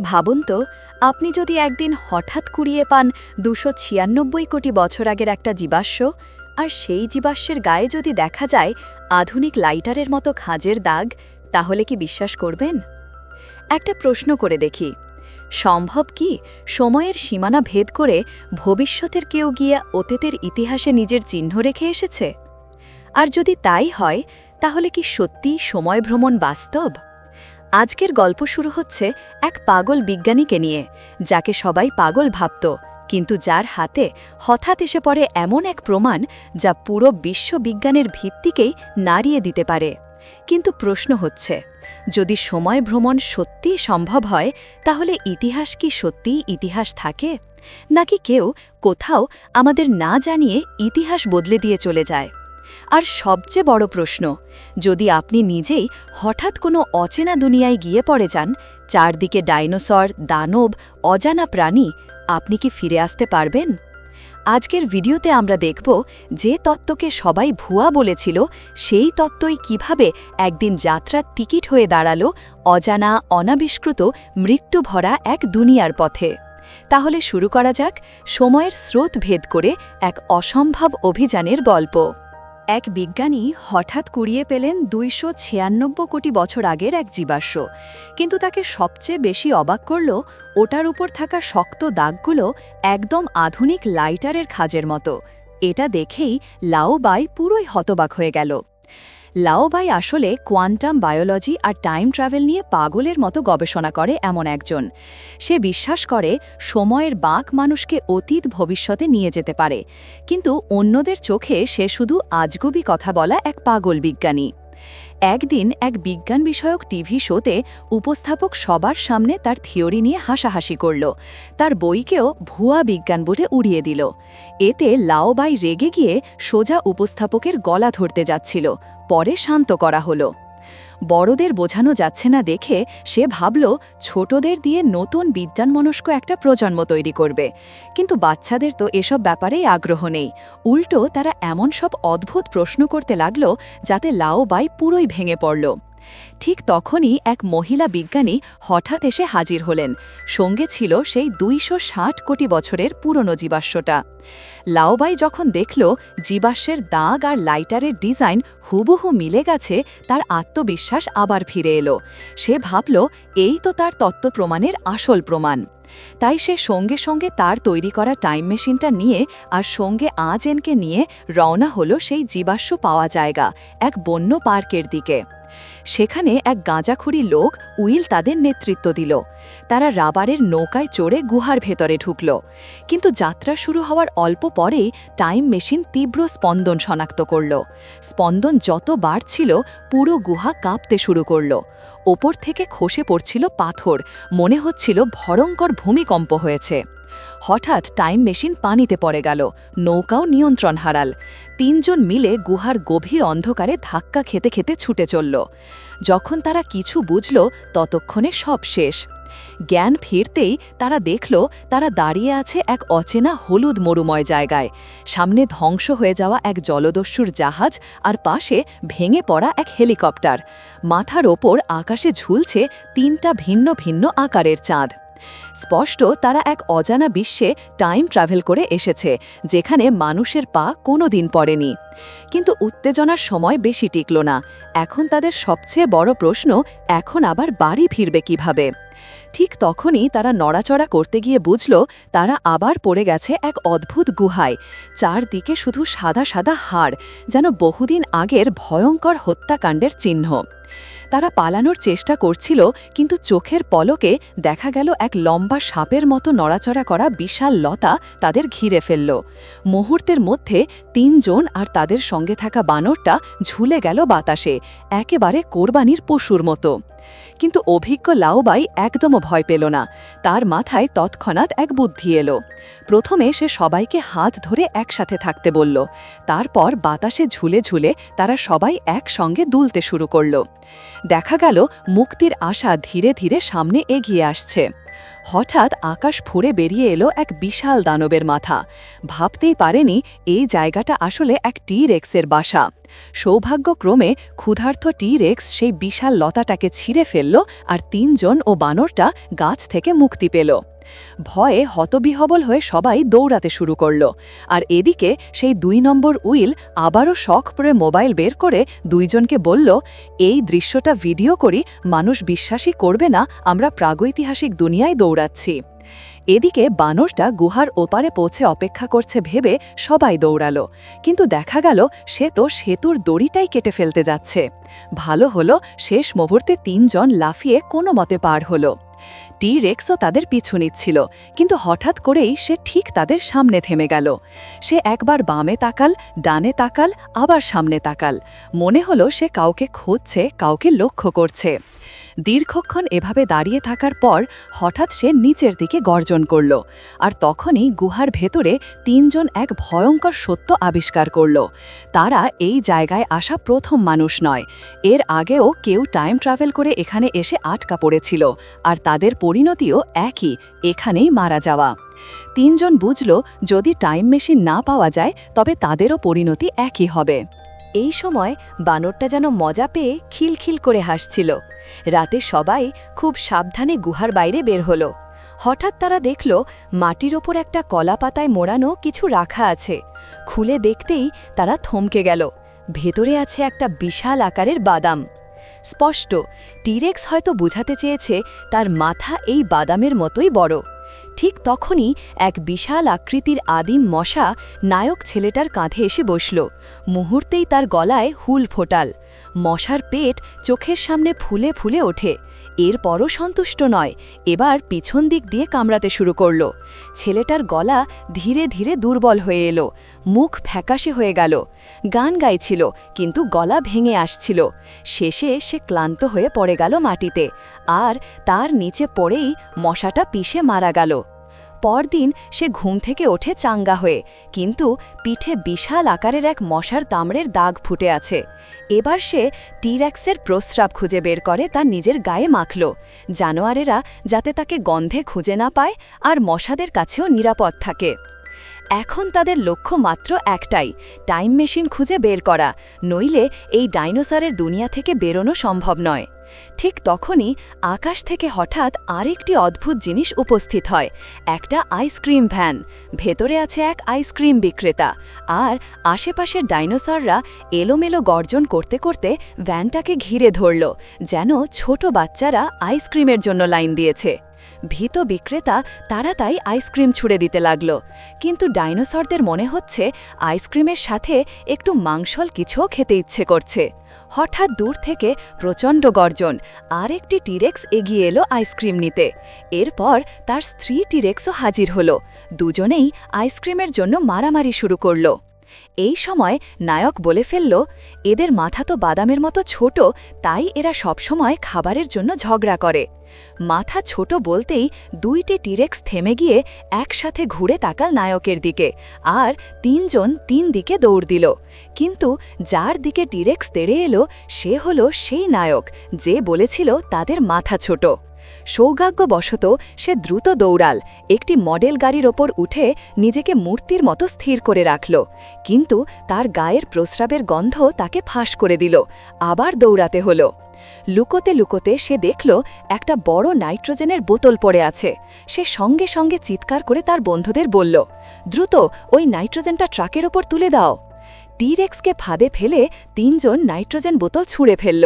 ভাবুন তো, আপনি যদি একদিন হঠাৎ কুড়িয়ে পান দুশো ছিয়ানব্বই কোটি বছর আগের একটা জীবাশ্ম, আর সেই জীবাশ্মের গায়ে যদি দেখা যায় আধুনিক লাইটারের মতো খাঁজের দাগ, তাহলে কি বিশ্বাস করবেন? একটা প্রশ্ন করে দেখি। সম্ভব কি সময়ের সীমানা ভেদ করে ভবিষ্যতের কেউ গিয়ে অতীতের ইতিহাসে নিজের চিহ্ন রেখে এসেছে? আর যদি তাই হয়, তাহলে কি সত্যি সময় ভ্রমণ বাস্তব? আজকের গল্প শুরু হচ্ছে এক পাগল বিজ্ঞানীকে নিয়ে, যাকে সবাই পাগল ভাবত, কিন্তু যার হাতে হঠাৎ এসে পড়ে এমন এক প্রমাণ যা পুরো বিশ্ববিজ্ঞানের ভিত্তিকেই নাড়িয়ে দিতে পারে। কিন্তু প্রশ্ন হচ্ছে, যদি সময় ভ্রমণ সত্যিই সম্ভব হয়, তাহলে ইতিহাস কি সত্যিই ইতিহাস থাকে? নাকি কেউ কোথাও আমাদের না জানিয়ে ইতিহাস বদলে দিয়ে চলে যায়? আর সবচেয়ে বড় প্রশ্ন, যদি আপনি নিজেই হঠাৎ কোনো অচেনা দুনিয়ায় গিয়ে পড়ে যান, চারদিকে ডাইনোসর, দানব, অজানা প্রাণী, আপনি কি ফিরে আসতে পারবেন? আজকের ভিডিওতে আমরা দেখব যে তত্ত্বকে সবাই ভুয়া বলেছিল, সেই তত্ত্বই কীভাবে একদিন যাত্রার টিকিট হয়ে দাঁড়াল অজানা, অনাবিষ্কৃত মৃত্যু ভরা এক দুনিয়ার পথে। তাহলে শুরু করা যাক সময়ের স্রোত ভেদ করে এক অসম্ভব অভিযানের গল্প। এক বিজ্ঞানী হঠাৎ কুড়িয়ে পেলেন দুইশো ছিয়ানব্বই কোটি বছর আগের এক জীবাশ্ম। কিন্তু তাকে সবচেয়ে বেশি অবাক করল ওটার উপর থাকা শক্ত দাগগুলো একদম আধুনিক লাইটারের খাজের মতো। এটা দেখেই লাওবাই পুরোই হতবাক হয়ে গেল। লাওবাই আসলে কোয়ান্টাম বায়োলজি আর টাইম ট্রাভেল নিয়ে পাগলের মতো গবেষণা করে এমন একজন। সে বিশ্বাস করে সময়ের বাঁক মানুষকে অতীত ভবিষ্যতে নিয়ে যেতে পারে। কিন্তু অন্যদের চোখে সে শুধু আজগুবি কথা বলা এক পাগল বিজ্ঞানী। একদিন এক বিজ্ঞান বিষয়ক টিভি শোতে উপস্থাপক সবার সামনে তার থিওরি নিয়ে হাসাহাসি করল। তার বইকেও ভুয়া বিজ্ঞান বলে উড়িয়ে দিল। এতে লাওবাই রেগে গিয়ে সোজা উপস্থাপকের গলা ধরতে যাচ্ছিল। পরে শান্ত করা হলো। বড়দের বোঝানো যাচ্ছে না দেখে সে ভাবল, ছোটদের দিয়ে নতুন বিজ্ঞানমনস্ক একটা প্রজন্ম তৈরি করবে। কিন্তু বাচ্চাদের তো এসব ব্যাপারেই আগ্রহ নেই। উল্টো তারা এমন সব অদ্ভুত প্রশ্ন করতে লাগল, যাতে লাওবাই পুরোই ভেঙে পড়ল। ঠিক তখনই এক মহিলা বিজ্ঞানী হঠাৎ এসে হাজির হলেন। সঙ্গে ছিল সেই দুইশো ষাট কোটি বছরের পুরনো জীবাশ্মটা। লাওবাই যখন দেখল জীবাশ্মের দাগ আর লাইটারের ডিজাইন হুবহু মিলে গেছে, তার আত্মবিশ্বাস আবার ফিরে এলো। সে ভাবল, এই তো তার তত্ত্ব প্রমাণের আসল প্রমাণ। তাই সে সঙ্গে সঙ্গে তার তৈরি করা টাইম মেশিনটা নিয়ে আর সঙ্গে আজেনকে নিয়ে রওনা হলো সেই জীবাশ্ম পাওয়া জায়গা, এক বন্য পার্কের দিকে। সেখানে এক গাঁজাখুরি লোক উইল তাদের নেতৃত্ব দিল। তারা রাবারের নৌকায় চড়ে গুহার ভেতরে ঢুকল। কিন্তু যাত্রা শুরু হওয়ার অল্প পরেই টাইম মেশিন তীব্র স্পন্দন শনাক্ত করল। স্পন্দন যত বাড়ছিল, পুরো গুহা কাঁপতে শুরু করল। ওপর থেকে খসে পড়ছিল পাথর। মনে হচ্ছিল ভয়ঙ্কর ভূমিকম্প হয়েছে। হঠাৎ টাইম মেশিন পানিতে পড়ে গেল, নৌকাও নিয়ন্ত্রণ হারাল। তিনজন মিলে গুহার গভীর অন্ধকারে ধাক্কা খেতে খেতে ছুটে চলল। যখন তারা কিছু বুঝল, ততক্ষণে সব শেষ। জ্ঞান ফিরতেই তারা দেখল, তারা দাঁড়িয়ে আছে এক অচেনা হলুদ মরুময় জায়গায়। সামনে ধ্বংস হয়ে যাওয়া এক জলদস্যুর জাহাজ আর পাশে ভেঙে পড়া এক হেলিকপ্টার। মাথার ওপর আকাশে ঝুলছে তিনটা ভিন্ন ভিন্ন আকারের চাঁদ। স্পষ্ট তারা এক অজানা বিশ্বে টাইম ট্রাভেল করে এসেছে, যেখানে মানুষের পা কোনো দিন পড়েনি। কিন্তু উত্তেজনার সময় বেশি টিকল না। এখন তাদের সবচেয়ে বড় প্রশ্ন, এখন আবার বাড়ি ফিরবে কীভাবে? ঠিক তখনই তারা নড়াচড়া করতে গিয়ে বুঝল, তারা আবার পড়ে গেছে এক অদ্ভুত গুহায়। চারদিকে শুধু সাদা সাদা হাড়, যেন বহুদিন আগের ভয়ঙ্কর হত্যাকাণ্ডের চিহ্ন। তারা পালানোর চেষ্টা করছিল, কিন্তু চোখের পলকে দেখা গেল এক লম্বা সাপের মতো নড়াচড়া করা বিশাল লতা তাদের ঘিরে ফেলল। মুহূর্তের মধ্যে তিনজন আর তাদের সঙ্গে থাকা বানরটা ঝুলে গেল বাতাসে, একেবারে কোরবানির পশুর মতো। কিন্তু অভিজ্ঞ লাউবাই একদমও ভয় পেল না। তার মাথায় তৎক্ষণাৎ এক বুদ্ধি এলো। প্রথমে সে সবাইকে হাত ধরে একসাথে থাকতে বলল। তারপর বাতাসে ঝুলে ঝুলে তারা সবাই একসঙ্গে দুলতে শুরু করল। দেখা গেল, মুক্তির আশা ধীরে ধীরে সামনে এগিয়ে আসছে। হঠাৎ আকাশ ফুঁড়ে বেরিয়ে এলো এক বিশাল দানবের মাথা। ভাবতেই পারেনি এই জায়গাটা আসলে এক টি রেক্সের বাসা। সৌভাগ্যক্রমে ক্ষুধার্থ টিরেক্স সেই বিশাল লতাটাকে ছিঁড়ে ফেলল আর তিনজন ও বানরটা গাছ থেকে মুক্তি পেল। ভয়ে হতবিহবল হয়ে সবাই দৌড়াতে শুরু করল। আর এদিকে সেই দুই নম্বর উইল আবারও শখ করে মোবাইল বের করে দুইজনকে বলল, এই দৃশ্যটা ভিডিও করি, মানুষ বিশ্বাসই করবে না, আমরা প্রাগৈতিহাসিক দুনিয়ায় দৌড়াচ্ছি। এদিকে বানরটা গুহার ওপারে পৌঁছে অপেক্ষা করছে ভেবে সবাই দৌড়ালো। কিন্তু দেখা গেল, সে তো সেতুর দড়িটাই কেটে ফেলতে যাচ্ছে। ভালো হলো, শেষ মুহূর্তে তিনজন লাফিয়ে কোনো মতে পার হলো। টি রেক্সও তাদের পিছু নিচ্ছিল, কিন্তু হঠাৎ করেই সে ঠিক তাদের সামনে থেমে গেল। সে একবার বামে তাকাল, ডানে তাকাল, আবার সামনে তাকাল। মনে হলো সে কাউকে খুঁজছে, কাউকে লক্ষ্য করছে। দীর্ঘক্ষণ এভাবে দাঁড়িয়ে থাকার পর হঠাৎ সে নিচের দিকে গর্জন করল আর তখনই গুহার ভেতরে তিনজন এক ভয়ঙ্কর সত্য আবিষ্কার করল। তারা এই জায়গায় আসা প্রথম মানুষ নয়। এর আগেও কেউ টাইম ট্রাভেল করে এখানে এসে আটকা পড়েছিল আর তাদের পরিণতিও একই, এখানেই মারা যাওয়া। তিনজন বুঝল যদি টাইম মেশিন না পাওয়া যায় তবে তাদেরও পরিণতি একই হবে। এই সময় বানরটা যেন মজা পেয়ে খিলখিল করে হাসছিল। রাতে সবাই খুব সাবধানে গুহার বাইরে বের হলো। হঠাৎ তারা দেখল, মাটির ওপর একটা কলা পাতায় মোড়ানো কিছু রাখা আছে। খুলে দেখতেই তারা থমকে গেল। ভেতরে আছে একটা বিশাল আকারের বাদাম। স্পষ্ট, টিরেক্স হয়তো বুঝাতে চেয়েছে, তার মাথা এই বাদামের মতোই বড়। ঠিক তখনই এক বিশাল আকৃতির আদিম মশা নায়ক ছেলেটার কাঁধে এসে বসল। মুহূর্তেই তার গলায় হুল ফোটাল। মশার পেট চোখের সামনে ফুলে ফুলে ওঠে। এরপরও সন্তুষ্ট নয়। এবার পিছন দিক দিয়ে কামড়াতে শুরু করল। ছেলেটার গলা ধীরে ধীরে দুর্বল হয়ে এলো। মুখ ফ্যাকাশে হয়ে গেল। গান গাইছিল, কিন্তু গলা ভেঙে আসছিল। শেষে সে ক্লান্ত হয়ে পড়ে গেল মাটিতে। আর তার নিচে পড়েই মশাটা পিষে মারা গেল। পরদিন সে ঘুম থেকে ওঠে চাঙ্গা হয়ে, কিন্তু পিঠে বিশাল আকারের এক মশার তামড়ের দাগ ফুটে আছে। এবার সে টির্যাক্সের প্রস্রাব খুঁজে বের করে তার নিজের গায়ে মাখল। জানোয়ারেরা যাতে তাকে গন্ধে খুঁজে না পায় আর মশাদের কাছেও নিরাপদ থাকে। এখন তাদের লক্ষ্য মাত্র একটাই, টাইম মেশিন খুঁজে বের করা, নইলে এই ডাইনোসরের দুনিয়া থেকে বেরোনো সম্ভব নয়। ঠিক তখনই আকাশ থেকে হঠাৎ আরেকটি অদ্ভুত জিনিস উপস্থিত হয়, একটা আইসক্রিম ভ্যান। ভেতরে আছে এক আইসক্রিম বিক্রেতা, আর আশেপাশের ডাইনোসররা এলোমেলো গর্জন করতে করতে ভ্যানটাকে ঘিরে ধরল, যেন ছোট বাচ্চারা আইসক্রিমের জন্য লাইন দিয়েছে। ভীত বিক্রেতা তারা তাই আইসক্রিম ছুড়ে দিতে লাগল। কিন্তু ডাইনোসরদের মনে হচ্ছে আইসক্রিমের সাথে একটু মাংসল কিছুও খেতে ইচ্ছে করছে। হঠাৎ দূর থেকে প্রচণ্ড গর্জন, আর একটি টিরেক্স এগিয়ে এলো আইসক্রিম নিতে। এরপর তার স্ত্রী টিরেক্সও হাজির হলো। দুজনেই আইসক্রিমের জন্য মারামারি শুরু করল। এই সময় নায়ক বলে ফেলল, এদের মাথা তো বাদামের মতো ছোট, তাই এরা সবসময় খাবারের জন্য ঝগড়া করে। মাথা ছোট বলতেই দুইটি টিরেক্স থেমে গিয়ে একসাথে ঘুরে তাকাল নায়কের দিকে, আর তিনজন তিন দিকে দৌড় দিল। কিন্তু যার দিকে টিরেক্স তেড়ে এলো, সে হলো সেই নায়ক, যে বলেছিল তাদের মাথা ছোট। সৌভাগ্যবশত সে দ্রুত দৌড়াল। একটি মডেল গাড়ির ওপর উঠে নিজেকে মূর্তির মতো স্থির করে রাখল। কিন্তু তার গায়ের প্রস্রাবের গন্ধ তাকে ফাঁস করে দিল। আবার দৌড়াতে হলো। লুকোতে লুকোতে সে দেখল একটা বড় নাইট্রোজেনের বোতল পড়ে আছে। সে সঙ্গে সঙ্গে চিৎকার করে তার বন্ধুদের বলল, দ্রুত, ওই নাইট্রোজেনটা ট্রাকের ওপর তুলে দাও। টিরেক্সকে ফাঁদে ফেলে তিনজন নাইট্রোজেন বোতল ছুঁড়ে ফেলল।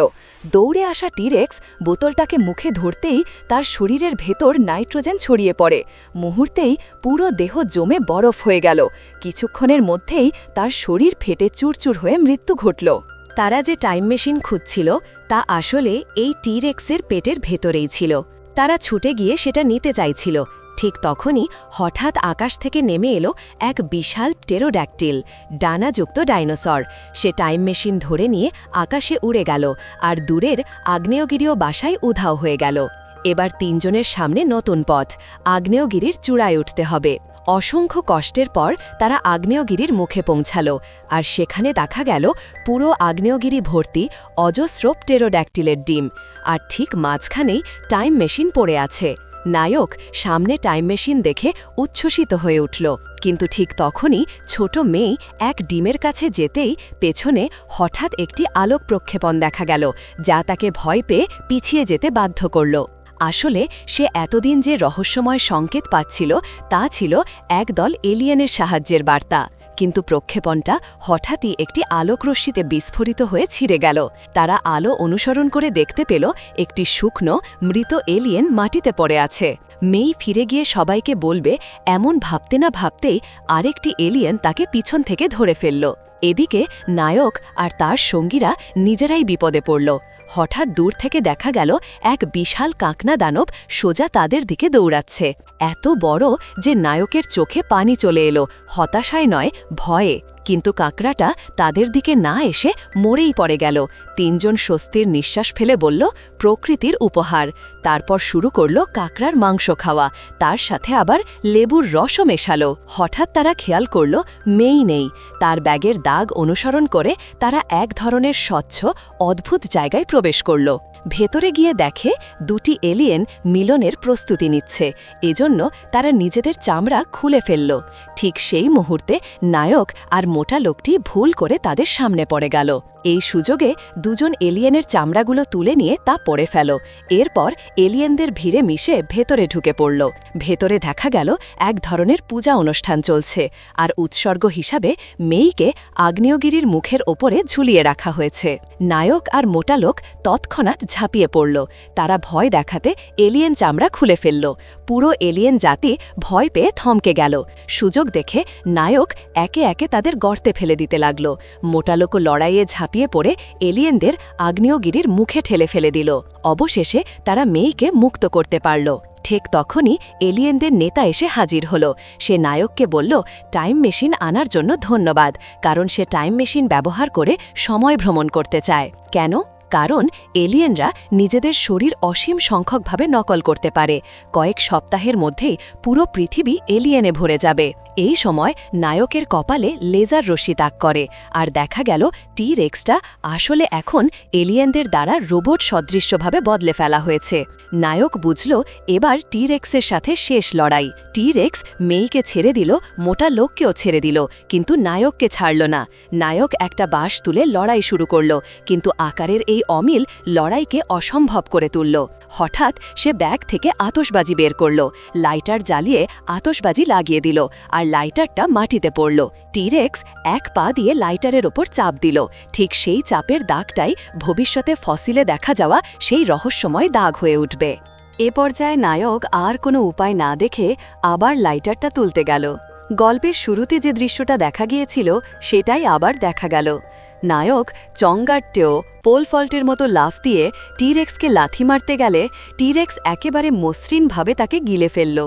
দৌড়ে আসা টিরেক্স বোতলটাকে মুখে ধরতেই তার শরীরের ভেতর নাইট্রোজেন ছড়িয়ে পড়ে। মুহূর্তেই পুরো দেহ জমে বরফ হয়ে গেল। কিছুক্ষণের মধ্যেই তার শরীর ফেটে চুরচুর হয়ে মৃত্যু ঘটল। তারা যে টাইম মেশিন খুঁজছিল, তা আসলে এই টিরেক্সের পেটের ভেতরেই ছিল। তারা ছুটে গিয়ে সেটা নিতে চাইছিল। ঠিক তখনই হঠাৎ আকাশ থেকে নেমে এলো এক বিশাল টেরোড্যাকটিল ডানাযুক্ত ডাইনোসর সে টাইম মেশিন ধরে নিয়ে আকাশে উড়ে গেল আর দূরের আগ্নেয়গিরিও বাসায় উধাও হয়ে গেল। এবার তিনজনের সামনে নতুন পথ, আগ্নেয়গিরির চূড়ায় উঠতে হবে। অসংখ্য কষ্টের পর তারা আগ্নেয়গিরির মুখে পৌঁছাল আর সেখানে দেখা গেল পুরো আগ্নেয়গিরি ভর্তি অজস্র টেরোড্যাকটিলের ডিম। আর ঠিক মাঝখানেই টাইম মেশিন পড়ে আছে। নায়ক সামনে টাইম মেশিন দেখে উচ্ছ্বসিত হয়ে উঠল। কিন্তু ঠিক তখনই ছোট মেয়ে এক ডিমের কাছে যেতেই পেছনে হঠাৎ একটি আলোক প্রক্ষেপণ দেখা গেল, যা তাকে ভয় পেয়ে পিছিয়ে যেতে বাধ্য করল। আসলে সে এতদিন যে রহস্যময় সংকেত পাচ্ছিল, তা ছিল একদল এলিয়েনের সাহায্যের বার্তা। কিন্তু প্রক্ষেপণটা হঠাৎই একটি আলোকরশ্মিতে বিস্ফোরিত হয়ে ছিঁড়ে গেল। তারা আলো অনুসরণ করে দেখতে পেল একটি শুকনো, মৃত এলিয়েন মাটিতে পড়ে আছে। মেই ফিরে গিয়ে সবাইকে বলবে, এমন ভাবতে না ভাবতেই আরেকটি এলিয়েন তাকে পিছন থেকে ধরে ফেলল। এদিকে নায়ক আর তার সঙ্গীরা নিজেরাই বিপদে পড়ল। হঠাৎ দূর থেকে দেখা গেল, এক বিশাল কাঁকনা দানব সোজা তাদের দিকে দৌড়াচ্ছে। এত বড় যে নায়কের চোখে পানি চলে এলো। হতাশায় নয়, ভয়ে। কিন্তু কাঁকড়াটা তাদের দিকে না এসে মরেই পড়ে গেল। তিনজন স্বস্তির নিঃশ্বাস ফেলে বলল, প্রকৃতির উপহার। তারপর শুরু করল কাঁকড়ার মাংস খাওয়া। তার সাথে আবার লেবুর রসও মেশালো। হঠাৎ তারা খেয়াল করল, মেই নেই। তার ব্যাগের দাগ অনুসরণ করে তারা এক ধরনের স্বচ্ছ, অদ্ভুত জায়গায় প্রবেশ করল। ভেতরে গিয়ে দেখে দুটি এলিয়েন মিলনের প্রস্তুতি নিচ্ছে। এজন্য তারা নিজেদের চামড়া খুলে ফেলল। ঠিক সেই মুহূর্তে নায়ক আর মোটা লোকটি ভুল করে তাদের সামনে পড়ে গেল। এই সুযোগে দুজন এলিয়েনের চামড়াগুলো তুলে নিয়ে তা পড়ে ফেল। এরপর এলিয়েনদের ভিড়ে মিশে ভেতরে ঢুকে পড়ল। ভেতরে দেখা গেল এক ধরনের পূজা অনুষ্ঠান চলছে আর উৎসর্গ হিসাবে মেইকে আগ্নেয়গিরির মুখের ওপরে ঝুলিয়ে রাখা হয়েছে। নায়ক আর মোটা লোক তৎক্ষণাৎ ঝাঁপিয়ে পড়ল। তারা ভয় দেখাতে এলিয়েন চামড়া খুলে ফেলল। পুরো এলিয়েন জাতি ভয় পেয়ে থমকে গেল। সুযোগ দেখে নায়ক একে একে তাদের গর্তে ফেলে দিতে লাগল। মোটালোকো লড়াইয়ে ঝাঁপিয়ে পড়ে এলিয়েনদের আগ্নেয়গিরির মুখে ঠেলে ফেলে দিল। অবশেষে তারা মেয়েকে মুক্ত করতে পারল। ঠিক তখনই এলিয়েনদের নেতা এসে হাজির হল। সে নায়ককে বলল, টাইম মেশিন আনার জন্য ধন্যবাদ, কারণ সে টাইম মেশিন ব্যবহার করে সময় ভ্রমণ করতে চায়। কেন? কারণ এলিয়েনরা নিজেদের শরীর অসীম সংখ্যকভাবে নকল করতে পারে। কয়েক সপ্তাহের মধ্যেই পুরো পৃথিবী এলিয়েনে ভরে যাবে। এই সময় নায়কের কপালে লেজার রশ্মি তাক করে। আর দেখা গেল টি রেক্সটা আসলে এখন এলিয়েনদের দ্বারা রোবট সদৃশ্যভাবে বদলে ফেলা হয়েছে। নায়ক বুঝল এবার টি রেক্সের সাথে শেষ লড়াই। টি রেক্স মেইকে ছেড়ে দিল, মোটা লোককেও ছেড়ে দিল, কিন্তু নায়ককে ছাড়ল না। নায়ক একটা বাঁশ তুলে লড়াই শুরু করল, কিন্তু আকারের এই অমিল লড়াইকে অসম্ভব করে তুলল। হঠাৎ সে ব্যাগ থেকে আতসবাজি বের করল। লাইটার জ্বালিয়ে আতসবাজি লাগিয়ে দিল আর লাইটারটা মাটিতে পড়ল। টিরেক্স এক পা দিয়ে লাইটারের ওপর চাপ দিল। ঠিক সেই চাপের দাগটাই ভবিষ্যতে ফসিলে দেখা যাওয়া সেই রহস্যময় দাগ হয়ে উঠবে। এ পর্যায়ে নায়ক আর কোনো উপায় না দেখে আবার লাইটারটা তুলতে গেল। গল্পের শুরুতে যে দৃশ্যটা দেখা গিয়েছিল, সেটাই আবার দেখা গেল। নায়ক চঙ্গাট্টেও পোল ফল্টের মতো লাফ দিয়ে টিরেক্সকে লাথি মারতে গেলে টিরেক্স একেবারে মসৃণভাবে তাকে গিলে ফেলল।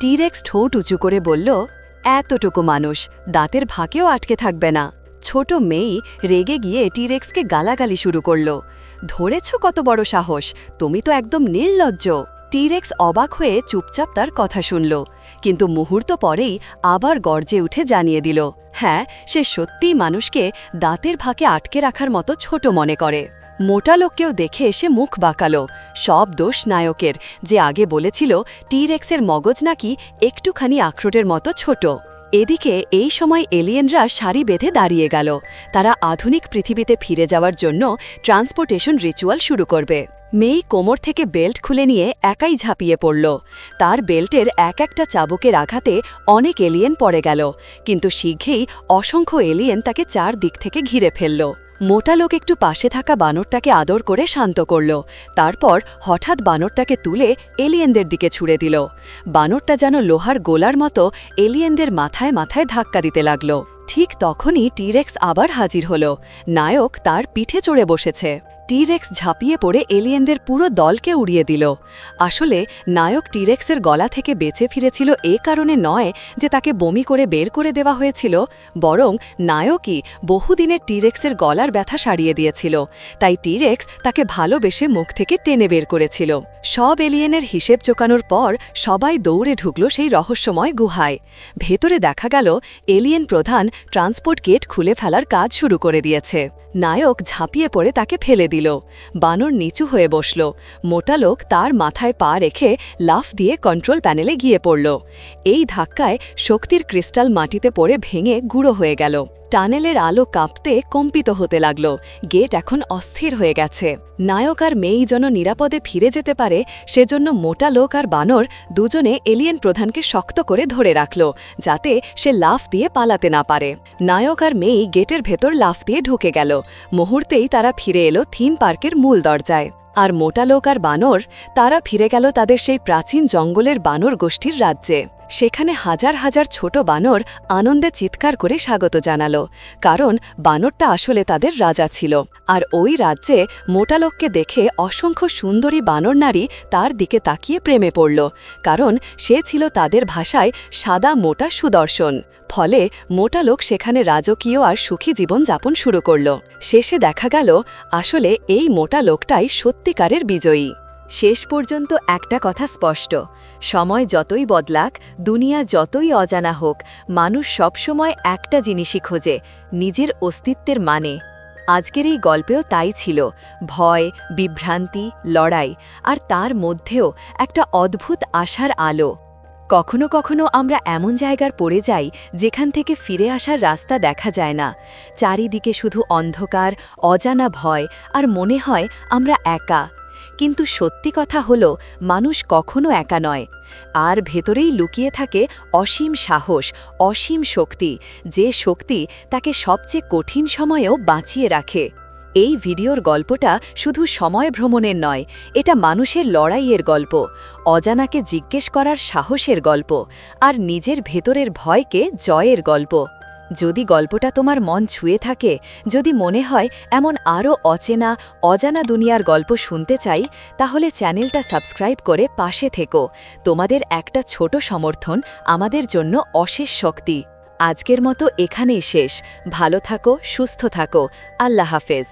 টিরেক্স ঠোঁট উঁচু করে বলল, এতটুকু মানুষ, দাঁতের ফাঁকেও আটকে থাকবে না। ছোট মেয়ে রেগে গিয়ে টিরেক্সকে গালাগালি শুরু করল, ধরেছ কত বড় সাহস, তুমি তো একদম নির্লজ্জ। টিরেক্স অবাক হয়ে চুপচাপ তার কথা শুনল, কিন্তু মুহূর্ত পরেই আবার গর্জে উঠে জানিয়ে দিল হ্যাঁ সে সত্যিই মানুষকে দাঁতের ফাঁকে আটকে রাখার মতো ছোট মনে করে। মোটা লোককেও দেখে এসে মুখ বাঁকালো। সব দোষ নায়কের। যে আগে বলেছিল টিরেক্সের মগজ নাকি একটুখানি আখরোটের মতো ছোট। এদিকে এই সময় এলিয়েনরা সারি বেঁধে দাঁড়িয়ে গেল। তারা আধুনিক পৃথিবীতে ফিরে যাওয়ার জন্য ট্রান্সপোর্টেশন রিচুয়াল শুরু করবে। মেই কোমর থেকে বেল্ট খুলে নিয়ে একাই ঝাঁপিয়ে পড়ল। তার বেল্টের এক একটা চাবুকের আঘাতে অনেক এলিয়েন পড়ে গেল, কিন্তু শীঘ্রেই অসংখ্য এলিয়েন তাকে চার দিক থেকে ঘিরে ফেলল। মোটা লোক একটু পাশে থাকা বানরটাকে আদর করে শান্ত করল, তারপর হঠাৎ বানরটাকে তুলে এলিয়েনদের দিকে ছুড়ে দিল। বানরটা যেন লোহার গোলার মতো এলিয়েনদের মাথায় মাথায় ধাক্কা দিতে লাগল। ঠিক তখনই টিরেক্স আবার হাজির হল। নায়ক তার পিঠে চড়ে বসেছে। টিরেক্স ঝাঁপিয়ে পড়ে এলিয়েনদের পুরো দলকে উড়িয়ে দিল। আসলে, নায়ক টিরেক্সের গলা থেকে বেঁচে ফিরেছিল এ কারণে নয় যে তাকে বমি করে বের করে দেওয়া হয়েছিল, বরং নায়কই বহুদিনের টিরেক্সের গলার ব্যথা সারিয়ে দিয়েছিল। তাই টিরেক্স তাকে ভালোবেসে মুখ থেকে টেনে বের করেছিল। সব এলিয়েনের হিসেব চোকানোর পর সবাই দৌড়ে ঢুকল সেই রহস্যময় গুহায়। ভেতরে দেখা গেল, এলিয়েন প্রধান ট্রান্সপোর্ট গেট খুলে ফেলার কাজ শুরু করে দিয়েছে। নায়ক ঝাঁপিয়ে পড়ে তাকে ফেলে দিল। দিল। বানর নিচু হয়ে বসল। মোটা লোক তার মাথায় পা রেখে লাফ দিয়ে কন্ট্রোল প্যানেলে গিয়ে পড়ল। এই ধাক্কায় শক্তির ক্রিস্টাল মাটিতে পড়ে ভেঙে গুঁড়ো হয়ে গেল। টানেলের আলো কাঁপতে কম্পিত হতে লাগল। গেট এখন অস্থির হয়ে গেছে। নায়ক আর মেয়েই যেন নিরাপদে ফিরে যেতে পারে, সেজন্য মোটা লোক আর বানর দুজনে এলিয়েন প্রধানকে শক্ত করে ধরে রাখল, যাতে সে লাফ দিয়ে পালাতে না পারে। নায়ক আর মেয়েই গেটের ভেতর লাফ দিয়ে ঢুকে গেল। মুহূর্তেই তারা ফিরে এলো থিম পার্কের মূল দরজায়। আর মোটা লোক আর বানর, তারা ফিরে গেল তাদের সেই প্রাচীন জঙ্গলের বানর গোষ্ঠীর রাজ্যে। সেখানে হাজার হাজার ছোট বানর আনন্দে চিৎকার করে স্বাগত জানালো, কারণ বানরটা আসলে তাদের রাজা ছিল। আর ওই রাজ্যে মোটা লোককে দেখে অসংখ্য সুন্দরী বানর নারী তার দিকে তাকিয়ে প্রেমে পড়ল, কারণ সে ছিল তাদের ভাষায় সাদা মোটা সুদর্শন। ফলে মোটা লোক সেখানে রাজকীয় আর সুখী জীবন যাপন শুরু করল। শেষে দেখা গেল, আসলে এই মোটা লোকটাই সত্যিকারের বিজয়ী। শেষ পর্যন্ত একটা কথা স্পষ্ট। সময় যতই বদলাক, দুনিয়া যতই অজানা হোক, মানুষ সবসময় একটা জিনিসই খোঁজে, নিজের অস্তিত্বের মানে। আজকের এই গল্পেও তাই ছিল, ভয়, বিভ্রান্তি, লড়াই, আর তার মধ্যেও একটা অদ্ভুত আশার আলো। কখনো কখনো আমরা এমন জায়গার পড়ে যাই, যেখান থেকে ফিরে আসার রাস্তা দেখা যায় না। চারিদিকে শুধু অন্ধকার, অজানা ভয়, আর মনে হয় আমরা একা। কিন্তু সত্যি কথা হলো, মানুষ কখনো একা নয়। আর ভেতরেই লুকিয়ে থাকে অসীম সাহস, অসীম শক্তি, যে শক্তি তাকে সবচেয়ে কঠিন সময়েও বাঁচিয়ে রাখে। এই ভিডিওর গল্পটা শুধু সময় ভ্রমণের নয়, এটা মানুষের লড়াইয়ের গল্প, অজানাকে জিজ্ঞেস করার সাহসের গল্প, আর নিজের ভেতরের ভয়কে জয়ের গল্প। যদি গল্পটা তোমার মন ছুঁয়ে থাকে, যদি মনে হয় এমন আরও অচেনা, অজানা দুনিয়ার গল্প শুনতে চাই, তাহলে চ্যানেলটা সাবস্ক্রাইব করে পাশে থেকো। তোমাদের একটা ছোট সমর্থন আমাদের জন্য অশেষ শক্তি। আজকের মতো এখানেই শেষ। ভালো থাকো, সুস্থ থাকো। আল্লাহ হাফেজ।